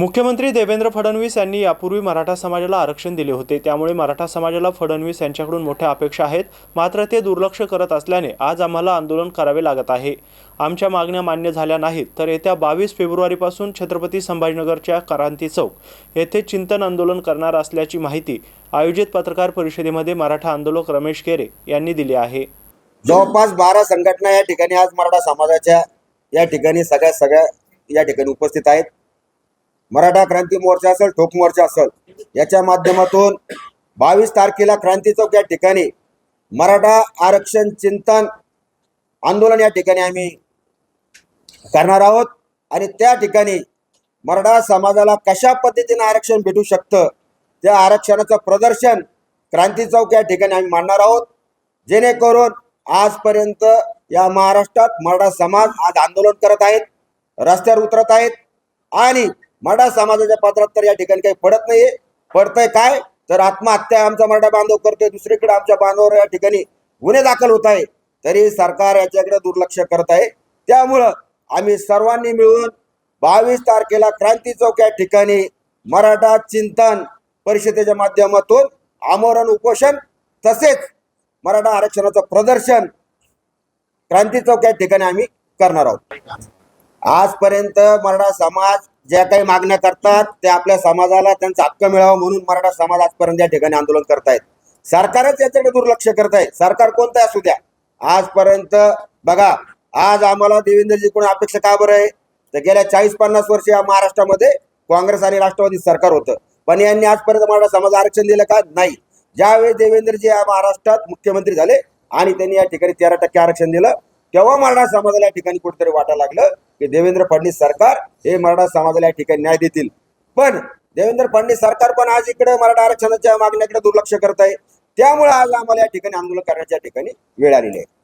मुख्यमंत्री देवेंद्र फडणवीस यांनी यापूर्वी मराठा समाजाला आरक्षण दिले होते. त्यामुळे मराठा समाजाला फडणवीस यांच्याकडून मोठ्या अपेक्षा आहेत. मात्र ते दुर्लक्ष करत असल्याने आज आम्हाला आंदोलन करावे लागत आहे. आमच्या मागण्या मान्य झाल्या नाहीत. तर येत्या बावीस फेब्रुवारीपासून छत्रपती संभाजीनगरच्या क्रांती चौक येथे चिंतन आंदोलन करणार असल्याची माहिती आयोजित पत्रकार परिषदेमध्ये मराठा आंदोलक रमेश केरे यांनी दिली आहे. जवळपास बारा संघटना या ठिकाणी आज मराठा समाजाच्या या ठिकाणी सगळ्या सगळ्या या ठिकाणी उपस्थित आहेत. मराठा क्रांती मोर्चा असेल ठोक मोर्चा असेल याच्या माध्यमातून बावीस तारखेला क्रांती चौक या ठिकाणी मराठा आरक्षण चिंतन आंदोलन या ठिकाणी आम्ही करणार आहोत. आणि त्या ठिकाणी मराठा समाजाला कशा पद्धतीने आरक्षण भेटू शकतं त्या आरक्षणाचं प्रदर्शन क्रांती चौक या ठिकाणी आम्ही मांडणार आहोत. जेणेकरून आजपर्यंत या महाराष्ट्रात मराठा समाज आज आंदोलन करत आहेत रस्त्यावर उतरत आहेत आणि मराठा समाजाच्या पात्रात तर या ठिकाणी काही पडत नाहीये. पडतंय काय? तर आत्महत्या आमचा मराठा बांधव करतोय दुसरीकडे आमच्या बांधवावर या ठिकाणी गुन्हे दाखल होत आहे. तरी सरकार याच्याकडे दुर्लक्ष करत आहे. त्यामुळं आम्ही सर्वांनी मिळून बावीस तारखेला क्रांती चौक या ठिकाणी मराठा चिंतन परिषदेच्या माध्यमातून आमरण उपोषण तसेच मराठा आरक्षणाचं प्रदर्शन क्रांती चौक या ठिकाणी आम्ही करणार आहोत. आजपर्यंत मराठा समाज ज्या काही मागण्या करतात ते आपल्या समाजाला त्यांचा हक्क मिळावा म्हणून मराठा समाज आजपर्यंत या ठिकाणी आंदोलन करतायत. सरकारच याच्याकडे दुर्लक्ष करत आहे सरकार कोणतं असू द्या. आजपर्यंत बघा आज आम्हाला देवेंद्रजी कोणी अपेक्षा का बरं आहे? तर गेल्या चाळीस पन्नास वर्ष या महाराष्ट्रामध्ये काँग्रेस आणि राष्ट्रवादी सरकार होतं. पण यांनी आजपर्यंत मराठा समाज आरक्षण दिलं का? नाही. ज्यावेळी देवेंद्रजी या महाराष्ट्रात मुख्यमंत्री झाले आणि त्यांनी या ठिकाणी तेरा टक्के आरक्षण दिलं तेव्हा मराठा समाजाला या ठिकाणी कुठेतरी वाटायला लागलं. की देवेंद्र फडणवीस सरकार हे मराठा समाजाला या ठिकाणी न्याय देतील. पण देवेंद्र फडणवीस सरकार पण आज इकडे मराठा आरक्षणाच्या मागण्याकडे दुर्लक्ष करत आहे. त्यामुळे आज आम्हाला या ठिकाणी आंदोलन करण्याच्या ठिकाणी वेळ आलेली आहे.